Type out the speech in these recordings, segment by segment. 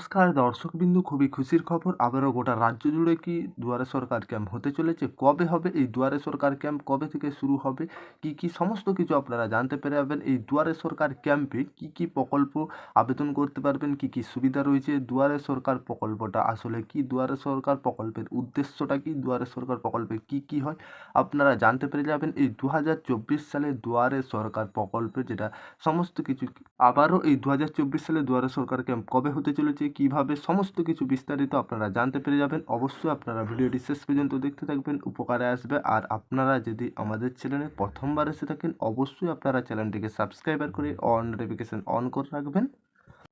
নমস্কার দর্শকবিন্দু খুবই খুশির খবর। আবারও গোটা রাজ্য জুড়ে কি দুয়ারে সরকার ক্যাম্প হতে চলেছে? কবে হবে এই দুয়ারে সরকার ক্যাম্প? কবে থেকে শুরু হবে? কি কি সমস্ত কিছু আপনারা জানতে পেরে যাবেন? এই দুয়ারে সরকার ক্যাম্পে কি কি প্রকল্প আবেদন করতে পারবেন? কি কি সুবিধা রয়েছে দুয়ারে সরকার প্রকল্পটা? আসলে কি দুয়ারে সরকার প্রকল্পের উদ্দেশ্যটা কি? দুয়ারে সরকার প্রকল্পে কি কি হয়? আপনারা জানতে পেরে যাবেন এই দু হাজার চব্বিশ সালে দুয়ারে সরকার প্রকল্পে যেটা সমস্ত কিছু আবারও এই দু হাজার চব্বিশ সালে দুয়ারে সরকার ক্যাম্প কবে হতে চলেছে? কীভাবে সমস্ত কিছু বিস্তারিত আপনারা জানতে পেরে যাবেন, অবশ্যই আপনারা ভিডিওটি শেষ পর্যন্ত দেখতে থাকবেন, উপকারে আসবে। আর আপনারা যদি আমাদের চ্যানেলে প্রথমবার এসে থাকেন, অবশ্যই আপনারা চ্যানেলটিকে সাবস্ক্রাইবার করে অন নোটিফিকেশান অন করে রাখবেন।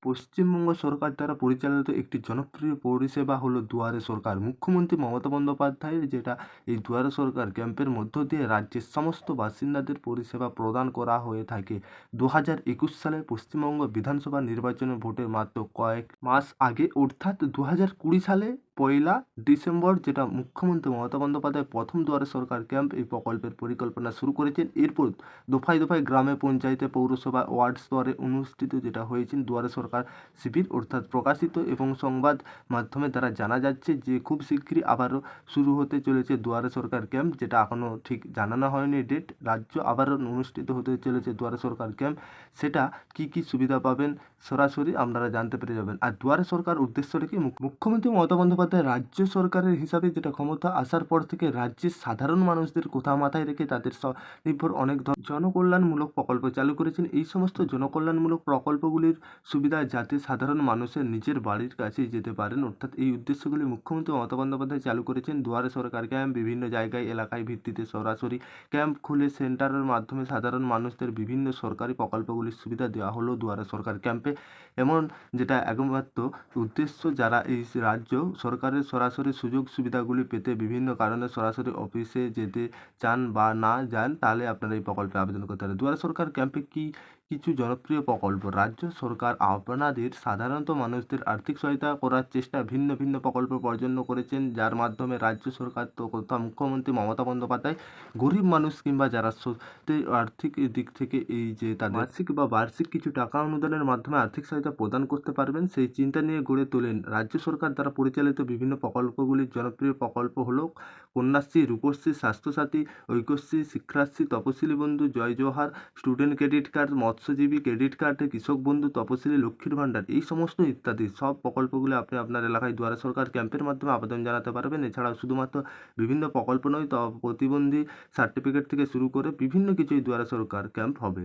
পশ্চিমবঙ্গ সরকার দ্বারা পরিচালিত একটি জনপ্রিয় পরিষেবা হলো দুয়ারে সরকার। মুখ্যমন্ত্রী মমতা বন্দ্যোপাধ্যায়ের যেটা এই দুয়ারে সরকার ক্যাম্পের মধ্য দিয়ে রাজ্যের সমস্ত বাসিন্দাদের পরিষেবা প্রদান করা হয়ে থাকে। দু হাজার একুশ সালে পশ্চিমবঙ্গ বিধানসভা নির্বাচনের ভোটের মাত্র কয়েক মাস আগে, অর্থাৎ দু হাজার কুড়ি সালে পয়লা ডিসেম্বর যেটা মুখ্যমন্ত্রী মমতা বন্দ্যোপাধ্যায় প্রথম দুয়ারে সরকার ক্যাম্প এই প্রকল্পের পরিকল্পনা শুরু করেছেন। এরপর দফায় দফায় গ্রামে, পঞ্চায়েতে পৌরসভা ওয়ার্ড স্তরে অনুষ্ঠিত যেটা হয়েছেন দুয়ারে সরকার শিবির অর্থাৎ প্রকাশিত এবং সংবাদ মাধ্যমে দ্বারা জানা যাচ্ছে যে খুব শীঘ্রই আবারও শুরু হতে চলেছে দুয়ারে সরকার ক্যাম্প যেটা এখনও ঠিক জানানো হয়নি ডেট। রাজ্য আবারও অনুষ্ঠিত হতে চলেছে দুয়ারে সরকার ক্যাম্প। সেটা কি কি সুবিধা পাবেন সরাসরি আপনারা জানতে পেরে যাবেন। আর দুয়ারে সরকার উদ্দেশ্যটা কি? মুখ- মুখ্যমন্ত্রী মমতা বন্দ্যোপাধ্যায় রাজ্য সরকারের হিসাবে যেটা ক্ষমতা আসার পর থেকে রাজ্যের সাধারণ মানুষদের কথা মাথায় রেখে তাদের নির্ভর অনেক জনকল্যাণমূলক প্রকল্প চালু করেছেন। এই সমস্ত জনকল্যাণমূলক প্রকল্পগুলির সুবিধা যাতে সাধারণ মানুষের নিজের বাড়ির কাছে যেতে পারেন, অর্থাৎ এই উদ্দেশ্যগুলি মুখ্যমন্ত্রী মমতা বন্দ্যোপাধ্যায় চালু করেছেন। দুয়ারে সরকার ক্যাম্প, বিভিন্ন জায়গায় এলাকায় ভিত্তিতে সরাসরি ক্যাম্প খুলে সেন্টারের মাধ্যমে সাধারণ মানুষদের বিভিন্ন সরকারি প্রকল্পগুলির সুবিধা দেওয়া হলো দুয়ারে সরকার ক্যাম্পে। এমন যেটা একমাত্র উদ্দেশ্য যারা এই রাজ্য সরকারের সরাসরি সুযোগ সুবিধাগুলি পেতে বিভিন্ন কারণে সরাসরি অফিসে যেতে চান বা না যান, তাহলে আপনারা এই প্রকল্পে আবেদন করতে পারেন। দুয়ারে সরকার ক্যাম্পে কি কিছু জনপ্রিয় প্রকল্প। রাজ্য সরকার আপনাদের সাধারণত মানুষদের আর্থিক সহায়তা করার চেষ্টা ভিন্ন ভিন্ন প্রকল্প বর্জন্য করেছেন, যার মাধ্যমে রাজ্য সরকার তো তথা মুখ্যমন্ত্রী মমতা বন্দ্যোপাধ্যায়, গরিব মানুষ কিংবা যারা সত্যি আর্থিক দিক থেকে এই যে তাদের বার্ষিক বা বার্ষিক কিছু টাকা অনুদানের মাধ্যমে আর্থিক সহায়তা প্রদান করতে পারবেন, সেই চিন্তা নিয়ে গড়ে তোলেন। রাজ্য সরকার দ্বারা পরিচালিত বিভিন্ন প্রকল্পগুলির জনপ্রিয় প্রকল্প হল Kanyashree, Rupashree, Swasthya Sathi, Aikyashree, Shikshashree, Taposhili Bandhu, Jai Johar, student credit card মৎস্যজীবী ক্রেডিট কার্ড কৃষক বন্ধু, তপশিলি, লক্ষ্মীর ভাণ্ডার, এই সমস্ত ইত্যাদি সব প্রকল্পগুলি আপনি আপনার এলাকায় দুয়ারে সরকার ক্যাম্পের মাধ্যমে আবেদন জানাতে পারবেন। এছাড়াও শুধুমাত্র বিভিন্ন প্রকল্প নয় প্রতিবন্ধী সার্টিফিকেট থেকে শুরু করে বিভিন্ন কিছুই দুয়ারে সরকার ক্যাম্প হবে।